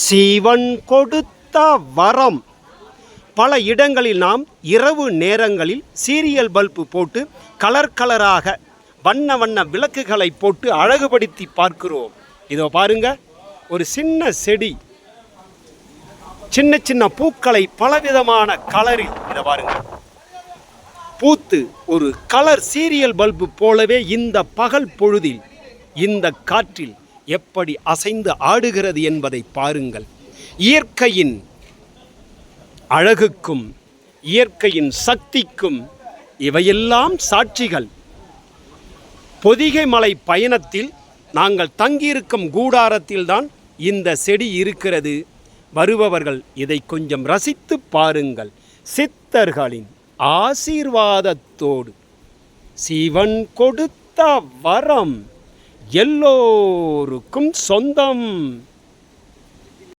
சிவன் கொடுத்த வரம். பல இடங்களில் நாம் இரவு நேரங்களில் சீரியல் பல்பு போட்டு கலர் கலராக வண்ண வண்ண விளக்குகளை போட்டு அழகுபடுத்தி பார்க்கிறோம். இதோ பாருங்க ஒரு சின்ன செடி. சின்ன சின்ன பூக்களை பலவிதமான கலரில் இதை பாருங்க. பூத்து ஒரு கலர் சீரியல் பல்பு போலவே இந்த பகல் பொழுதில் இந்த காற்றில் எப்படி அசைந்து ஆடுகிறது என்பதை பாருங்கள். இயற்கையின் அழகுக்கும் இயற்கையின் சக்திக்கும் இவையெல்லாம் சாட்சிகள். பொதிகை மலை பயணத்தில் நாங்கள் தங்கியிருக்கும் கூடாரத்தில்தான் இந்த செடி இருக்கிறது. வருபவர்கள் இதை கொஞ்சம் ரசித்து பாருங்கள். சித்தர்களின் ஆசீர்வாதத்தோடு. சிவன் கொடுத்த வரம். எல்லோருக்கும் சொந்தம்.